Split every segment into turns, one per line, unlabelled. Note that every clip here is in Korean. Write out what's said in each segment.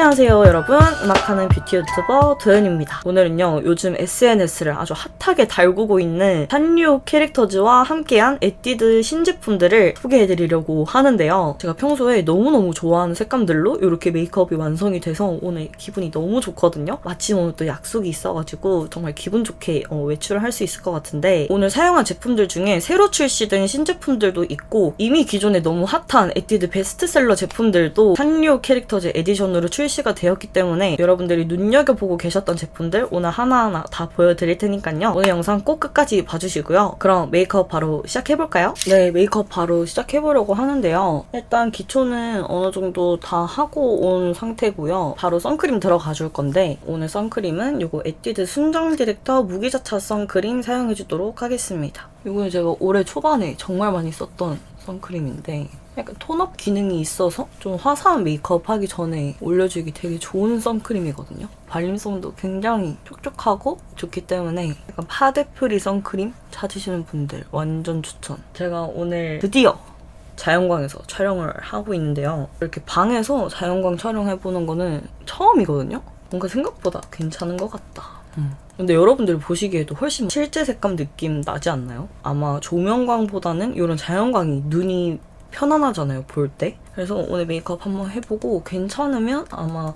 안녕하세요 여러분. 음악하는 뷰티 유튜버 도연입니다. 오늘은요 요즘 SNS를 아주 핫하게 달구고 있는 산류 캐릭터즈와 함께한 에뛰드 신제품들을 소개해드리려고 하는데요. 제가 평소에 너무너무 좋아하는 색감들로 이렇게 메이크업이 완성이 돼서 오늘 기분이 너무 좋거든요. 마침 오늘 또 약속이 있어가지고 정말 기분 좋게 어, 외출을 할 수 있을 것 같은데 오늘 사용한 제품들 중에 새로 출시된 신제품들도 있고 이미 기존에 너무 핫한 에뛰드 베스트셀러 제품들도 산류 캐릭터즈 에디션으로 출시 가 되었기 때문에 여러분들이 눈여겨보고 계셨던 제품들 오늘 하나하나 다 보여드릴 테니까요. 오늘 영상 꼭 끝까지 봐주시고요. 그럼 메이크업 바로 시작해볼까요? 네, 메이크업 바로 시작해보려고 하는데요. 일단 기초는 어느 정도 다 하고 온 상태고요. 바로 선크림 들어가 줄 건데 오늘 선크림은 요거 에뛰드 순정 디렉터 무기자차 선크림 사용해주도록 하겠습니다. 이거는 제가 올해 초반에 정말 많이 썼던 선크림인데 약간 톤업 기능이 있어서 좀 화사한 메이크업 하기 전에 올려주기 되게 좋은 선크림이거든요. 발림성도 굉장히 촉촉하고 좋기 때문에 약간 파데프리 선크림 찾으시는 분들 완전 추천. 제가 오늘 드디어 자연광에서 촬영을 하고 있는데요. 이렇게 방에서 자연광 촬영해보는 거는 처음이거든요. 뭔가 생각보다 괜찮은 것 같다. 음. 근데 여러분들이 보시기에도 훨씬 실제 색감 느낌 나지 않나요? 아마 조명광보다는 이런 자연광이 눈이 편안하잖아요, 볼 때. 그래서 오늘 메이크업 한번 해보고 괜찮으면 아마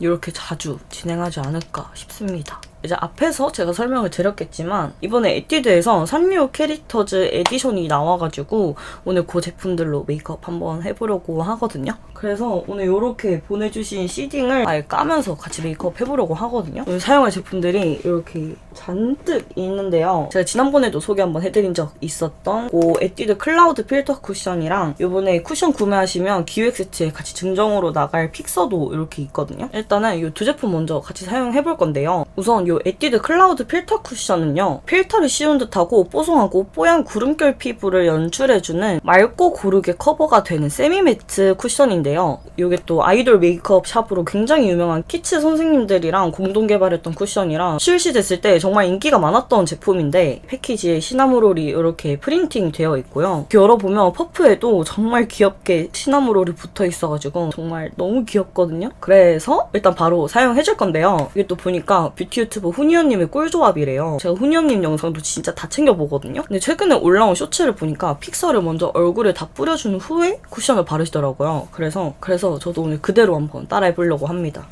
이렇게 자주 진행하지 않을까 싶습니다. 이제 앞에서 제가 설명을 드렸겠지만 이번에 에뛰드에서 산류 캐릭터즈 에디션이 나와가지고 오늘 그 제품들로 메이크업 한번 해보려고 하거든요. 그래서 오늘 이렇게 보내주신 시딩을 아예 까면서 같이 메이크업 해보려고 하거든요. 오늘 사용할 제품들이 이렇게 잔뜩 있는데요. 제가 지난번에도 소개 한번 해드린 적 있었던 그 에뛰드 클라우드 필터 쿠션이랑 이번에 쿠션 구매하시면 기획 세트에 같이 증정으로 나갈 픽서도 이렇게 있거든요. 일단은 이 두 제품 먼저 같이 사용해볼 건데요. 우선 이 에뛰드 클라우드 필터 쿠션은요. 필터를 씌운 듯하고 뽀송하고 뽀얀 구름결 피부를 연출해주는 맑고 고르게 커버가 되는 세미매트 쿠션인데요. 이게 또 아이돌 메이크업 샵으로 굉장히 유명한 키츠 선생님들이랑 공동 개발했던 쿠션이라 출시됐을 때 정말 인기가 많았던 제품인데 패키지에 시나모롤이 이렇게 프린팅 되어 있고요. 열어보면 퍼프에도 정말 귀엽게 시나모롤이 붙어 있어가지고 정말 너무 귀엽거든요. 그래서 일단 바로 사용해줄 건데요. 이게 또 보니까 뷰티 유튜버 훈이언님의 꿀조합이래요. 제가 훈이언님 영상도 진짜 다 챙겨보거든요. 근데 최근에 올라온 쇼츠를 보니까 픽서를 먼저 얼굴에 다 뿌려준 후에 쿠션을 바르시더라고요. 그래서 그래서 저도 오늘 그대로 한번 따라해보려고 합니다.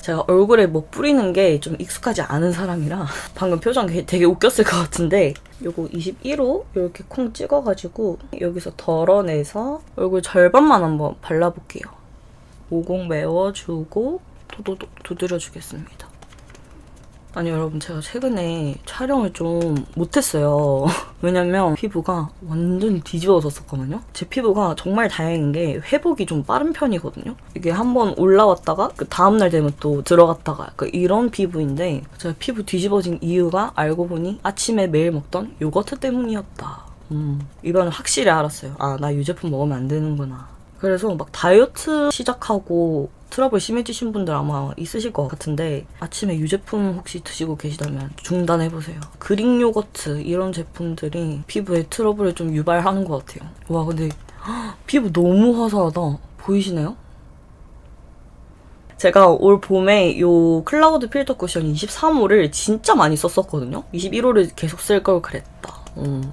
제가 얼굴에 뭐 뿌리는 게 좀 익숙하지 않은 사람이라 방금 표정 되게 웃겼을 것 같은데 요거 21호 이렇게 콩 찍어가지고 여기서 덜어내서 얼굴 절반만 한번 발라볼게요. 모공 메워주고 도도도 두드려주겠습니다. 아니 여러분 제가 최근에 촬영을 좀 못했어요. 왜냐면 피부가 완전 뒤집어졌었거든요. 제 피부가 정말 다행인 게 회복이 좀 빠른 편이거든요. 이게 한번 올라왔다가 그 다음날 되면 또 들어갔다가 약간 이런 피부인데 제가 피부 뒤집어진 이유가 알고 보니 아침에 매일 먹던 요거트 때문이었다. 음, 이번엔 확실히 알았어요. 아, 나 유제품 먹으면 안 되는구나. 그래서 막 다이어트 시작하고 트러블 심해지신 분들 아마 있으실 것 같은데 아침에 유제품 혹시 드시고 계시다면 중단해보세요. 그릭 요거트 이런 제품들이 피부에 트러블을 좀 유발하는 것 같아요. 와 근데 헉, 피부 너무 화사하다. 보이시나요? 제가 올 봄에 요 클라우드 필터 쿠션 23호를 진짜 많이 썼었거든요. 21호를 계속 쓸 걸 그랬다. 음.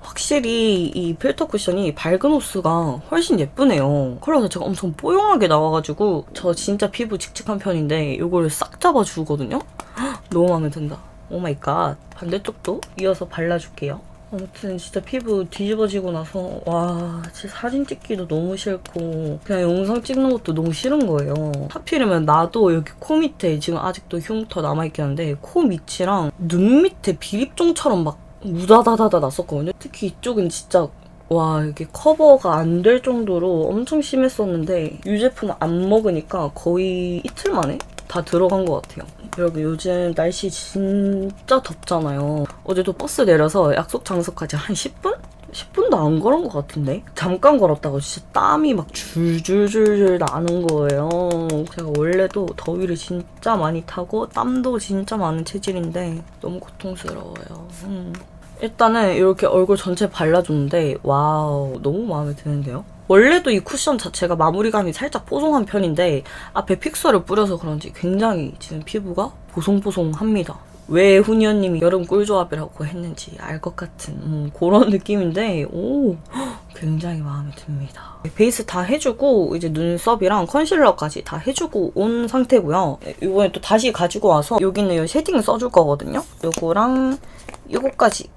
확실히 이 필터 쿠션이 밝은 호수가 훨씬 예쁘네요. 컬러 자체가 엄청 뽀용하게 나와가지고 저 진짜 피부 칙칙한 편인데 이거를 싹 잡아주거든요. 너무 마음에 든다. 오 마이 갓. 반대쪽도 이어서 발라줄게요. 아무튼 진짜 피부 뒤집어지고 나서 와 진짜 사진 찍기도 너무 싫고 그냥 영상 찍는 것도 너무 싫은 거예요. 하필이면 나도 여기 코 밑에 지금 아직도 흉터 남아있긴 한데 코 밑이랑 눈 밑에 비립종처럼 막 우다다다다 났었거든요. 특히 이쪽은 진짜 와 이게 커버가 안 될 정도로 엄청 심했었는데 유제품 안 먹으니까 거의 이틀 만에 다 들어간 것 같아요. 여러분 요즘 날씨 진짜 덥잖아요. 어제도 버스 내려서 약속 장소까지 한 10분? 10분도 안 걸은 것 같은데? 잠깐 걸었다가 진짜 땀이 막 줄줄줄줄 나는 거예요. 제가 원래도 더위를 진짜 많이 타고 땀도 진짜 많은 체질인데 너무 고통스러워요. 음. 일단은 이렇게 얼굴 전체 발라줬는데 와우 너무 마음에 드는데요? 원래도 이 쿠션 자체가 마무리감이 살짝 뽀송한 편인데 앞에 픽서를 뿌려서 그런지 굉장히 지금 피부가 보송보송합니다. 왜 후니언님이 여름 꿀조합이라고 했는지 알 것 같은 음, 그런 느낌인데 오 굉장히 마음에 듭니다. 베이스 다 해주고 이제 눈썹이랑 컨실러까지 다 해주고 온 상태고요. 이번에 또 다시 가지고 와서 여기는 이 쉐딩 써줄 거거든요. 요거랑 요거까지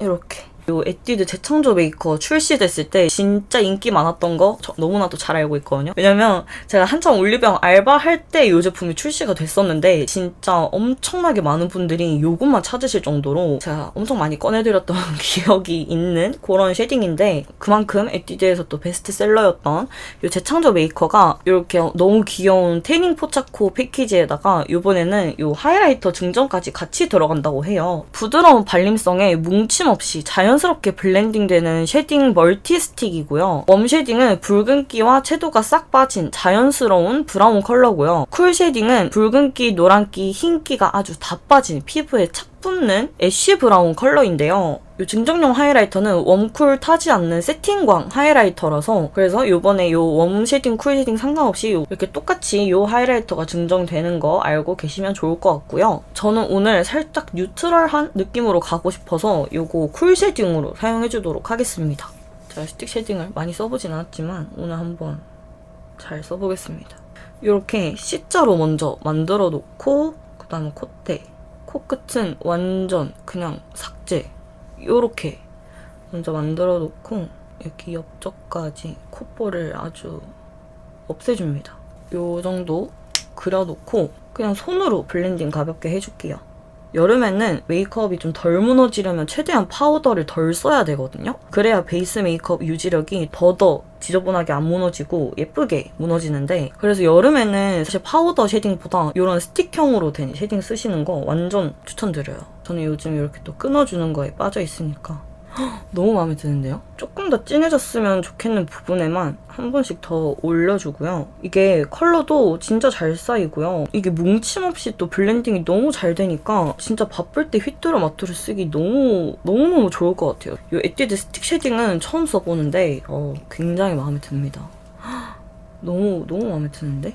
이렇게 요 에뛰드 재창조 메이커 출시됐을 때 진짜 인기 많았던 거저 너무나도 잘 알고 있거든요. 왜냐면 제가 한창 올리병 알바할 때이 제품이 출시가 됐었는데 진짜 엄청나게 많은 분들이 요것만 찾으실 정도로 제가 엄청 많이 꺼내드렸던 기억이 있는 그런 쉐딩인데 그만큼 에뛰드에서 또 베스트셀러였던 이 재창조 메이커가 이렇게 너무 귀여운 태닝 포차코 패키지에다가 이번에는 이 하이라이터 증정까지 같이 들어간다고 해요. 부드러운 발림성에 뭉침 없이 자연 스럽게 블렌딩되는 쉐딩 멀티 스틱이고요. 웜 쉐딩은 붉은기와 채도가 싹 빠진 자연스러운 브라운 컬러고요. 쿨 쉐딩은 붉은기, 노란기, 흰기가 아주 다 빠진 피부에 착 붙는 애쉬 브라운 컬러인데요. 이 증정용 하이라이터는 웜쿨 타지 않는 세팅광 하이라이터라서 그래서 이번에 이 웜 쉐딩, 쿨 쉐딩 상관없이 요- 이렇게 똑같이 이 하이라이터가 증정되는 거 알고 계시면 좋을 것 같고요. 저는 오늘 살짝 뉴트럴한 느낌으로 가고 싶어서 이거 쿨 쉐딩으로 사용해주도록 하겠습니다. 제가 스틱 쉐딩을 많이 써보진 않았지만 오늘 한번 잘 써보겠습니다. 이렇게 C자로 먼저 만들어 놓고 그 다음에 콧대 코끝은 완전 그냥 삭제 요렇게 먼저 만들어 놓고 여기 옆쪽까지 콧볼을 아주 없애줍니다. 요 정도 그려놓고 그냥 손으로 블렌딩 가볍게 해줄게요. 여름에는 메이크업이 좀 덜 무너지려면 최대한 파우더를 덜 써야 되거든요. 그래야 베이스 메이크업 유지력이 더더 지저분하게 안 무너지고 예쁘게 무너지는데 그래서 여름에는 사실 파우더 쉐딩보다 이런 스틱형으로 된 쉐딩 쓰시는 거 완전 추천드려요. 저는 요즘 이렇게 또 끊어주는 거에 빠져 있으니까 너무 마음에 드는데요? 조금 더 진해졌으면 좋겠는 부분에만 한 번씩 더 올려주고요. 이게 컬러도 진짜 잘 쌓이고요. 이게 뭉침 없이 또 블렌딩이 너무 잘 되니까 진짜 바쁠 때 휘뚜루 마뚜루 쓰기 너무 너무너무 좋을 것 같아요. 이 에뛰드 스틱 쉐딩은 처음 써보는데 어, 굉장히 마음에 듭니다. 너무 너무 마음에 드는데?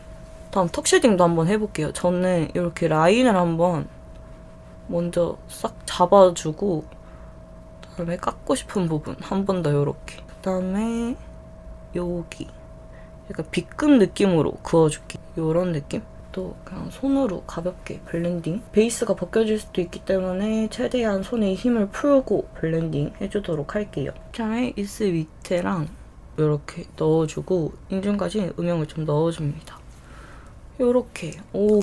다음 턱 쉐딩도 한번 해볼게요. 저는 이렇게 라인을 한번 먼저 싹 잡아주고 그다음에 깎고 싶은 부분 한 번더 요렇게. 그다음에 여기. 약간 B급 느낌으로 그어줄게. 요런 느낌? 또 그냥 손으로 가볍게 블렌딩. 베이스가 벗겨질 수도 있기 때문에 최대한 손에 힘을 풀고 블렌딩 해주도록 할게요. 그다음에 입술 밑에랑 요렇게 넣어주고 인중까지 음영을 좀 넣어줍니다. 요렇게. 오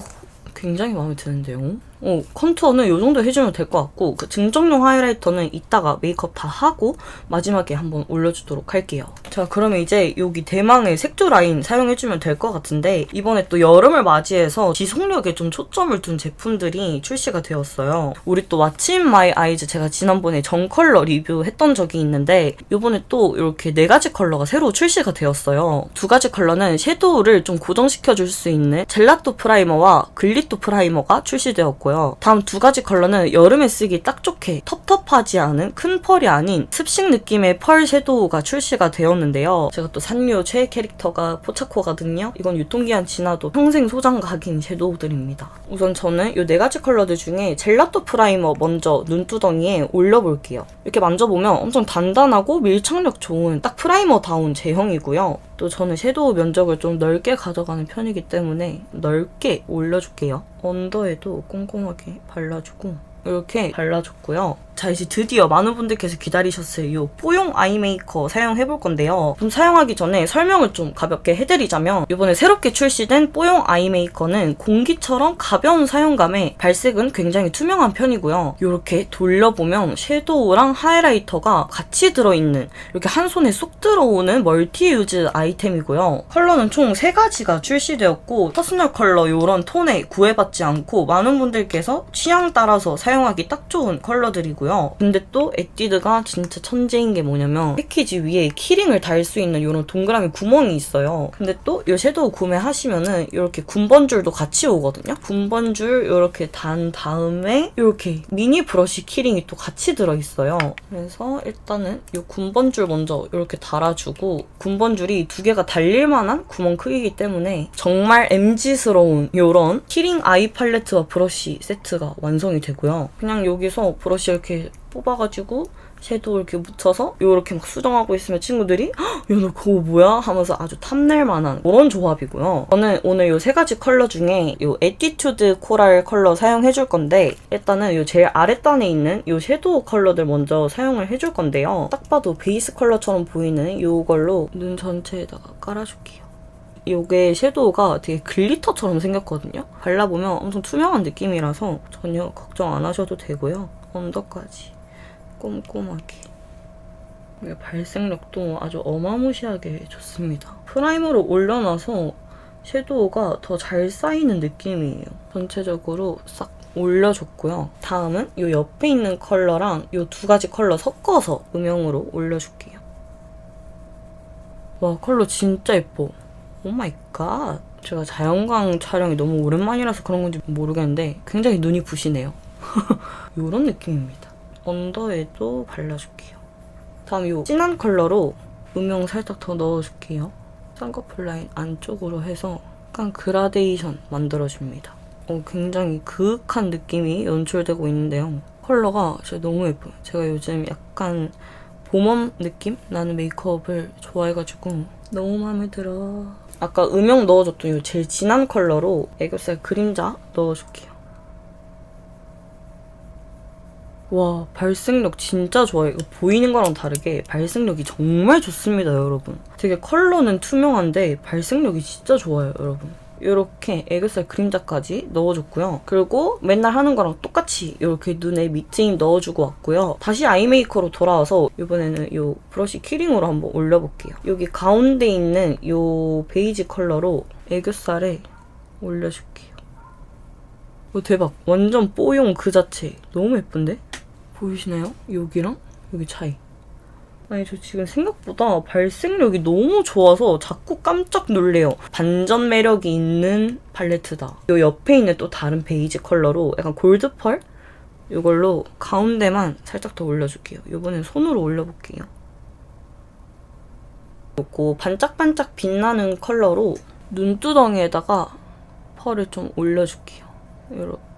굉장히 마음에 드는데요. 어, 컨투어는 이 정도 해주면 될 것 같고 그 증정용 하이라이터는 이따가 메이크업 다 하고 마지막에 한번 올려주도록 할게요. 자 그러면 이제 여기 대망의 색조 라인 사용해주면 될 것 같은데 이번에 또 여름을 맞이해서 지속력에 좀 초점을 둔 제품들이 출시가 되었어요. 우리 또 왓츠 인 마이 아이즈 제가 지난번에 정 컬러 리뷰했던 적이 있는데 이번에 또 이렇게 네 가지 컬러가 새로 출시가 되었어요. 두 가지 컬러는 섀도우를 좀 고정시켜줄 수 있는 젤라또 프라이머와 글리또 프라이머가 출시되었고요. 다음 두 가지 컬러는 여름에 쓰기 딱 좋게 텁텁하지 않은 큰 펄이 아닌 습식 느낌의 펄 섀도우가 출시가 되었는데 요. 제가 또 산류 최애 캐릭터가 포차코거든요. 이건 유통기한 지나도 평생 소장 각인 섀도우들입니다. 우선 저는 이 네 가지 컬러들 중에 젤라또 프라이머 먼저 눈두덩이에 올려볼게요. 이렇게 만져보면 엄청 단단하고 밀착력 좋은 딱 프라이머다운 제형이고요. 또 저는 섀도우 면적을 좀 넓게 가져가는 편이기 때문에 넓게 올려줄게요. 언더에도 꼼꼼하게 발라주고 이렇게 발라줬고요. 자 이제 드디어 많은 분들께서 기다리셨을 이 뽀용 아이 메이커 사용해볼 건데요. 그럼 사용하기 전에 설명을 좀 가볍게 해드리자면 이번에 새롭게 출시된 뽀용 아이 메이커는 공기처럼 가벼운 사용감에 발색은 굉장히 투명한 편이고요. 이렇게 돌려보면 섀도우랑 하이라이터가 같이 들어있는 이렇게 한 손에 쏙 들어오는 멀티 유즈 아이템이고요. 컬러는 총 3가지가 출시되었고 퍼스널 컬러 이런 톤에 구애받지 않고 많은 분들께서 취향 따라서 사용하기 딱 좋은 컬러들이고요. 되고요. 근데 또 에뛰드가 진짜 천재인 게 뭐냐면 패키지 위에 키링을 달 수 있는 이런 동그라미 구멍이 있어요. 근데 또 이 섀도우 구매하시면은 이렇게 군번줄도 같이 오거든요. 군번줄 이렇게 단 다음에 이렇게 미니 브러쉬 키링이 또 같이 들어있어요. 그래서 일단은 이 군번줄 먼저 이렇게 달아주고 군번줄이 두 개가 달릴 만한 구멍 크기이기 때문에 정말 MG스러운 이런 키링 아이 팔레트와 브러쉬 세트가 완성이 되고요. 그냥 여기서 브러쉬 이렇게 뽑아가지고 섀도우 이렇게 묻혀서 이렇게 막 수정하고 있으면 친구들이 "헉, 야, 너 그거 뭐야? 하면서 아주 탐낼 만한 그런 조합이고요. 저는 오늘 이 세 가지 컬러 중에 이 에티튜드 코랄 컬러 사용해줄 건데 일단은 이 제일 아랫단에 있는 이 섀도우 컬러들 먼저 사용을 해줄 건데요. 딱 봐도 베이스 컬러처럼 보이는 이걸로 눈 전체에다가 깔아줄게요. 이게 섀도우가 되게 글리터처럼 생겼거든요. 발라보면 엄청 투명한 느낌이라서 전혀 걱정 안 하셔도 되고요. 언더까지 꼼꼼하게. 이게 발색력도 아주 어마무시하게 좋습니다. 프라이머로 올려놔서 섀도우가 더 잘 쌓이는 느낌이에요. 전체적으로 싹 올려줬고요. 다음은 이 옆에 있는 컬러랑 이 두 가지 컬러 섞어서 음영으로 올려줄게요. 와 컬러 진짜 예뻐. 오 마이 갓. 제가 자연광 촬영이 너무 오랜만이라서 그런 건지 모르겠는데 굉장히 눈이 부시네요. 이런 느낌입니다. 언더에도 발라줄게요. 다음 이 진한 컬러로 음영 살짝 더 넣어줄게요. 쌍꺼풀 라인 안쪽으로 해서 약간 그라데이션 만들어줍니다. 어, 굉장히 그윽한 느낌이 연출되고 있는데요. 컬러가 진짜 너무 예뻐요. 제가 요즘 약간 봄웜 느낌 나는 메이크업을 좋아해가지고 너무 마음에 들어. 아까 음영 넣어줬던 이 제일 진한 컬러로 애교살 그림자 넣어줄게요. 와 발색력 진짜 좋아요. 이거 보이는 거랑 다르게 발색력이 정말 좋습니다, 여러분. 되게 컬러는 투명한데 발색력이 진짜 좋아요, 여러분. 이렇게 애교살 그림자까지 넣어줬고요. 그리고 맨날 하는 거랑 똑같이 이렇게 눈에 밑트임 넣어주고 왔고요. 다시 아이 메이커로 돌아와서 이번에는 이 브러쉬 키링으로 한번 올려볼게요. 여기 가운데 있는 이 베이지 컬러로 애교살에 올려줄게요. 오, 대박. 완전 뽀용 그 자체. 너무 예쁜데? 보이시나요? 여기랑 여기 차이. 아니 저 지금 생각보다 발색력이 너무 좋아서 자꾸 깜짝 놀래요. 반전 매력이 있는 팔레트다. 요 옆에 있는 또 다른 베이지 컬러로 약간 골드 펄? 이걸로 가운데만 살짝 더 올려줄게요. 이번엔 손으로 올려볼게요. 요거 반짝반짝 빛나는 컬러로 눈두덩이에다가 펄을 좀 올려줄게요. 요렇게.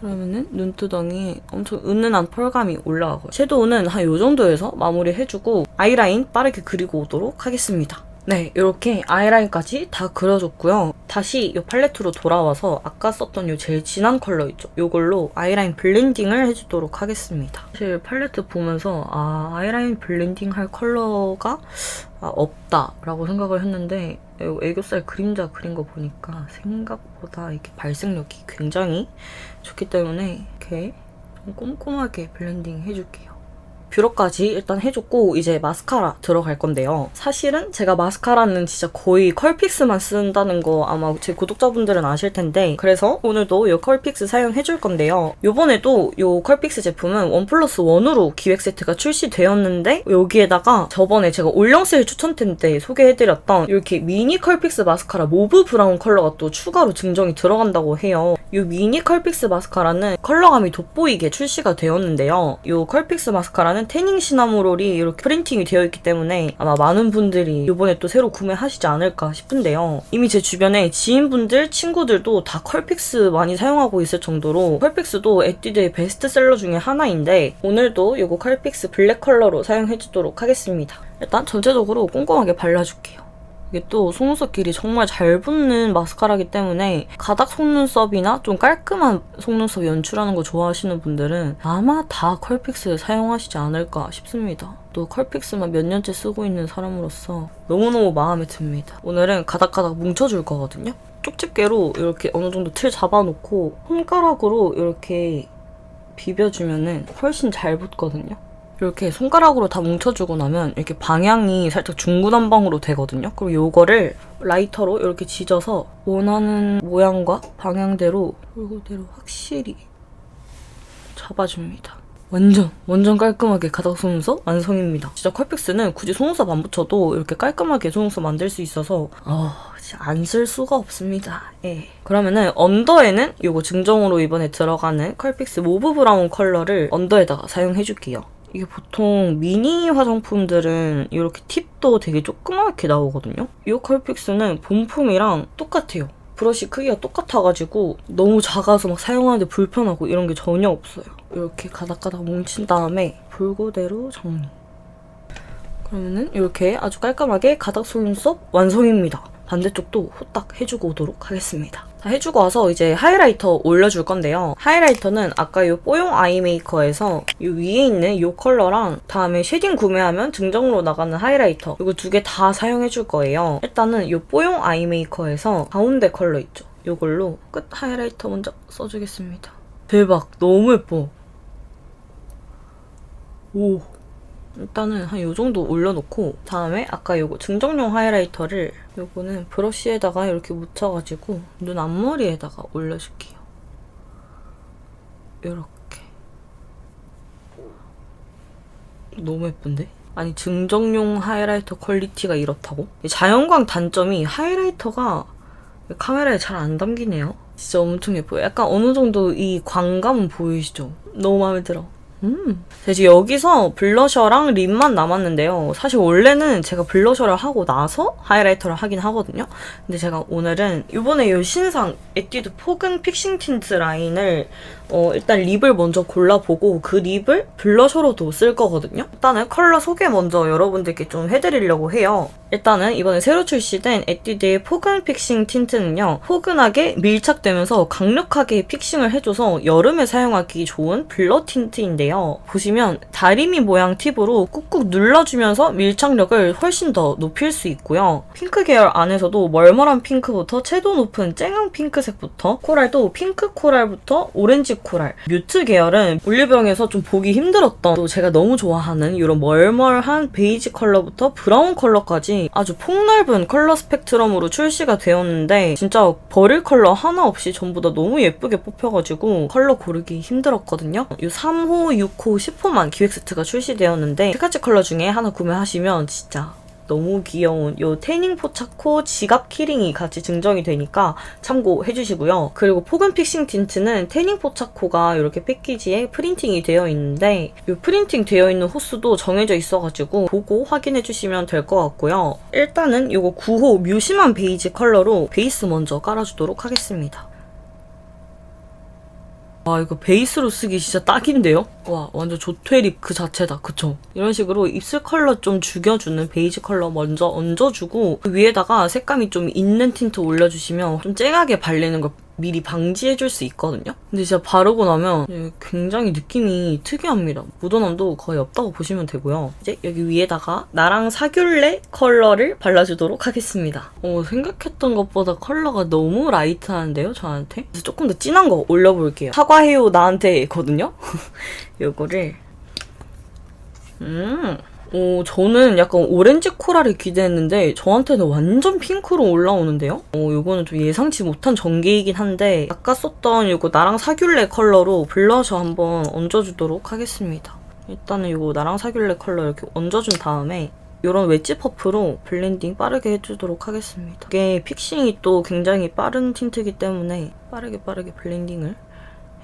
그러면은 눈두덩이에 엄청 은은한 펄감이 올라가고 섀도우는 한 요 정도에서 마무리 해주고 아이라인 빠르게 그리고 오도록 하겠습니다. 네, 이렇게 아이라인까지 다 그려줬고요. 다시 이 팔레트로 돌아와서 아까 썼던 이 제일 진한 컬러 있죠? 이걸로 아이라인 블렌딩을 해주도록 하겠습니다. 사실 팔레트 보면서 아, 아이라인 블렌딩 할 컬러가 아, 없다라고 생각을 했는데 이 애교살 그림자 그린 거 보니까 생각보다 이렇게 발색력이 굉장히 좋기 때문에 이렇게 좀 꼼꼼하게 블렌딩 해줄게요. 뷰러까지 일단 해줬고 이제 마스카라 들어갈 건데요. 사실은 제가 마스카라는 진짜 거의 컬픽스만 쓴다는 거 아마 제 구독자분들은 아실 텐데 그래서 오늘도 이 컬픽스 사용해줄 건데요. 요번에도 이 컬픽스 제품은 원 플러스 원으로 기획 세트가 출시되었는데 여기에다가 저번에 제가 올영세일 추천템 때 소개해드렸던 이렇게 미니 컬픽스 마스카라 모브 브라운 컬러가 또 추가로 증정이 들어간다고 해요. 이 미니 컬픽스 마스카라는 컬러감이 돋보이게 출시가 되었는데요. 이 컬픽스 마스카라는 태닝 시나모롤이 이렇게 프린팅이 되어 있기 때문에 아마 많은 분들이 이번에 또 새로 구매하시지 않을까 싶은데요. 이미 제 주변에 지인분들, 친구들도 다 컬픽스 많이 사용하고 있을 정도로 컬픽스도 에뛰드의 베스트셀러 중에 하나인데 오늘도 이거 컬픽스 블랙 컬러로 사용해 주도록 하겠습니다. 일단 전체적으로 꼼꼼하게 발라줄게요. 이게 또 속눈썹끼리 정말 잘 붙는 마스카라기 때문에 가닥 속눈썹이나 좀 깔끔한 속눈썹 연출하는 거 좋아하시는 분들은 아마 다 컬픽스 사용하시지 않을까 싶습니다. 또 컬픽스만 몇 년째 쓰고 있는 사람으로서 너무너무 마음에 듭니다. 오늘은 가닥가닥 뭉쳐줄 거거든요. 쪽집게로 이렇게 어느 정도 틀 잡아놓고 손가락으로 이렇게 비벼주면은 훨씬 잘 붙거든요. 이렇게 손가락으로 다 뭉쳐주고 나면 이렇게 방향이 살짝 중구난방으로 되거든요. 그리고 요거를 라이터로 이렇게 지져서 원하는 모양과 방향대로 골고대로 확실히 잡아줍니다. 완전 완전 깔끔하게 가닥 속눈썹 완성입니다. 진짜 컬픽스는 굳이 속눈썹 안 붙여도 이렇게 깔끔하게 속눈썹 만들 수 있어서 안쓸 수가 없습니다. 예. 그러면은 언더에는 요거 증정으로 이번에 들어가는 컬픽스 모브 브라운 컬러를 언더에다가 사용해줄게요. 이게 보통 미니 화장품들은 이렇게 팁도 되게 조그맣게 나오거든요. 이 컬픽스는 본품이랑 똑같아요. 브러쉬 크기가 똑같아가지고 너무 작아서 막 사용하는데 불편하고 이런 게 전혀 없어요. 이렇게 가닥가닥 뭉친 다음에 볼고대로 정리. 그러면은 이렇게 아주 깔끔하게 가닥 속눈썹 완성입니다. 반대쪽도 후딱 해주고 오도록 하겠습니다. 자, 해주고 와서 이제 하이라이터 올려줄 건데요. 하이라이터는 아까 이 뽀용 아이 메이커에서 이 위에 있는 이 컬러랑 다음에 쉐딩 구매하면 증정으로 나가는 하이라이터 이거 두 개 다 사용해줄 거예요. 일단은 이 뽀용 아이 메이커에서 가운데 컬러 있죠? 이걸로 끝 하이라이터 먼저 써주겠습니다. 대박! 너무 예뻐. 오. 일단은 한 요 정도 올려놓고 다음에 아까 요거 증정용 하이라이터를 요거는 브러쉬에다가 이렇게 묻혀가지고 눈 앞머리에다가 올려줄게요. 요렇게 너무 예쁜데? 아니 증정용 하이라이터 퀄리티가 이렇다고? 이 자연광 단점이 하이라이터가 카메라에 잘 안 담기네요. 진짜 엄청 예뻐요. 약간 어느 정도 이 광감은 보이시죠? 너무 마음에 들어. 음. 자, 이제 여기서 블러셔랑 립만 남았는데요. 사실 원래는 제가 블러셔를 하고 나서 하이라이터를 하긴 하거든요. 근데 제가 오늘은 이번에 이 신상 에뛰드 포근 픽싱 틴트 라인을 어, 일단 립을 먼저 골라보고 그 립을 블러셔로도 쓸 거거든요. 일단은 컬러 소개 먼저 여러분들께 좀 해드리려고 해요. 일단은 이번에 새로 출시된 에뛰드의 포근 픽싱 틴트는요. 포근하게 밀착되면서 강력하게 픽싱을 해줘서 여름에 사용하기 좋은 블러 틴트인데요. 보시면 다리미 모양 팁으로 꾹꾹 눌러주면서 밀착력을 훨씬 더 높일 수 있고요. 핑크 계열 안에서도 멀멀한 핑크부터 채도 높은 쨍한 핑크색부터 코랄도 핑크 코랄부터 오렌지 코랄 뮤트 계열은 올리브영에서 좀 보기 힘들었던 또 제가 너무 좋아하는 이런 멀멀한 베이지 컬러부터 브라운 컬러까지 아주 폭넓은 컬러 스펙트럼으로 출시가 되었는데 진짜 버릴 컬러 하나 없이 전부 다 너무 예쁘게 뽑혀가지고 컬러 고르기 힘들었거든요. 이 3호, 6호, 10호만 기획 세트가 출시되었는데 세 가지 컬러 중에 하나 구매하시면 진짜 너무 귀여운 요 태닝 포차코 지갑 키링이 같이 증정이 되니까 참고해 주시고요. 그리고 포근 픽싱 틴트는 태닝 포차코가 이렇게 패키지에 프린팅이 되어 있는데 이 프린팅 되어 있는 호수도 정해져 있어가지고 보고 확인해 주시면 될 것 같고요. 일단은 이거 9호 뮤심한 베이지 컬러로 베이스 먼저 깔아주도록 하겠습니다. 와 이거 베이스로 쓰기 진짜 딱인데요? 와 완전 조퇴립 그 자체다 그쵸? 이런 식으로 입술 컬러 좀 죽여주는 베이지 컬러 먼저 얹어주고 그 위에다가 색감이 좀 있는 틴트 올려주시면 좀 쨍하게 발리는 걸 미리 방지해줄 수 있거든요? 근데 진짜 바르고 나면 예, 굉장히 느낌이 특이합니다. 묻어남도 거의 없다고 보시면 되고요. 이제 여기 위에다가 나랑 사귈래 컬러를 발라주도록 하겠습니다. 어, 생각했던 것보다 컬러가 너무 라이트한데요, 저한테? 그래서 조금 더 진한 거 올려볼게요. 사과해요 나한테거든요? 요거를 음 오, 저는 약간 오렌지 코랄을 기대했는데 저한테는 완전 핑크로 올라오는데요? 어, 요거는 좀 예상치 못한 전개이긴 한데 아까 썼던 요거 나랑 사귈래 컬러로 블러셔 한번 얹어주도록 하겠습니다. 일단은 요거 나랑 사귈래 컬러 이렇게 얹어준 다음에 이런 웨지 퍼프로 블렌딩 빠르게 해주도록 하겠습니다. 이게 픽싱이 또 굉장히 빠른 틴트이기 때문에 빠르게 빠르게 블렌딩을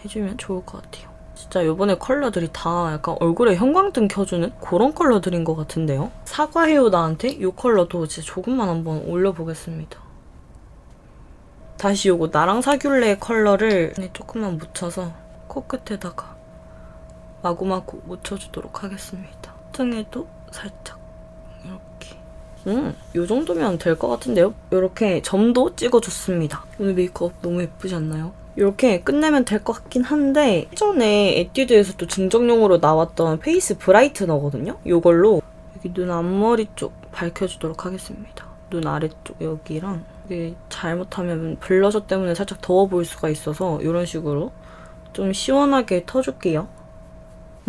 해주면 좋을 것 같아요. 진짜 요번에 컬러들이 다 약간 얼굴에 형광등 켜주는 그런 컬러들인 것 같은데요? 사과해요 나한테 이 컬러도 진짜 조금만 한번 올려보겠습니다. 다시 요거 나랑 사귈래 컬러를 조금만 묻혀서 코끝에다가 마구마구 묻혀주도록 하겠습니다. 등에도 살짝 이렇게 음, 요 정도면 될 것 같은데요? 이렇게 점도 찍어줬습니다. 오늘 메이크업 너무 예쁘지 않나요? 이렇게 끝내면 될 것 같긴 한데 예전에 에뛰드에서도 증정용으로 나왔던 페이스 브라이트너거든요? 이걸로 여기 눈 앞머리 쪽 밝혀주도록 하겠습니다. 눈 아래쪽 여기랑 이게 잘못하면 블러셔 때문에 살짝 더워 보일 수가 있어서 이런 식으로 좀 시원하게 터줄게요.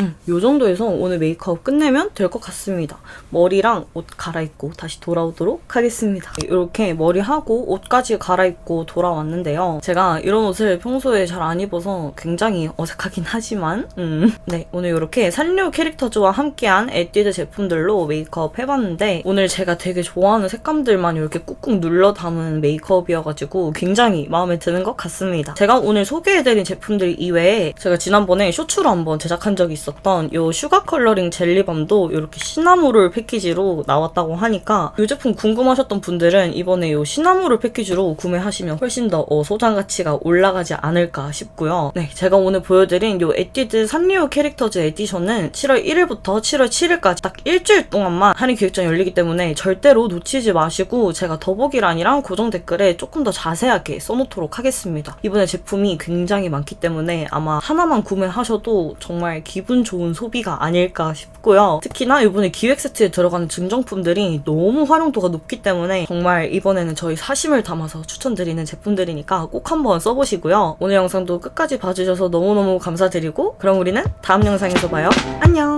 음, 요 정도에서 오늘 메이크업 끝내면 될 것 같습니다. 머리랑 옷 갈아입고 다시 돌아오도록 하겠습니다. 이렇게 머리하고 옷까지 갈아입고 돌아왔는데요. 제가 이런 옷을 평소에 잘 안 입어서 굉장히 어색하긴 하지만 음. 네, 오늘 이렇게 산류 캐릭터즈와 함께한 에뛰드 제품들로 메이크업 해봤는데 오늘 제가 되게 좋아하는 색감들만 이렇게 꾹꾹 눌러 담은 메이크업이어가지고 굉장히 마음에 드는 것 같습니다. 제가 오늘 소개해드린 제품들 이외에 제가 지난번에 쇼츠로 한번 제작한 적이 있 었던 이 슈가 컬러링 젤리밤도 이렇게 시나모롤 패키지로 나왔다고 하니까 이 제품 궁금하셨던 분들은 이번에 이 시나모롤 패키지로 구매하시면 훨씬 더 어, 소장 가치가 올라가지 않을까 싶고요. 네, 제가 오늘 보여드린 이 에뛰드 산리오 캐릭터즈 에디션은 7월 1일부터 7월 7일까지 딱 일주일 동안만 할인 기획전이 열리기 때문에 절대로 놓치지 마시고 제가 더보기란이랑 고정 댓글에 조금 더 자세하게 써놓도록 하겠습니다. 이번에 제품이 굉장히 많기 때문에 아마 하나만 구매하셔도 정말 기분 좋은 소비가 아닐까 싶고요. 특히나 이번에 기획 세트에 들어가는 증정품들이 너무 활용도가 높기 때문에 정말 이번에는 저희 사심을 담아서 추천드리는 제품들이니까 꼭 한번 써보시고요. 오늘 영상도 끝까지 봐주셔서 너무너무 감사드리고 그럼 우리는 다음 영상에서 봐요. 안녕!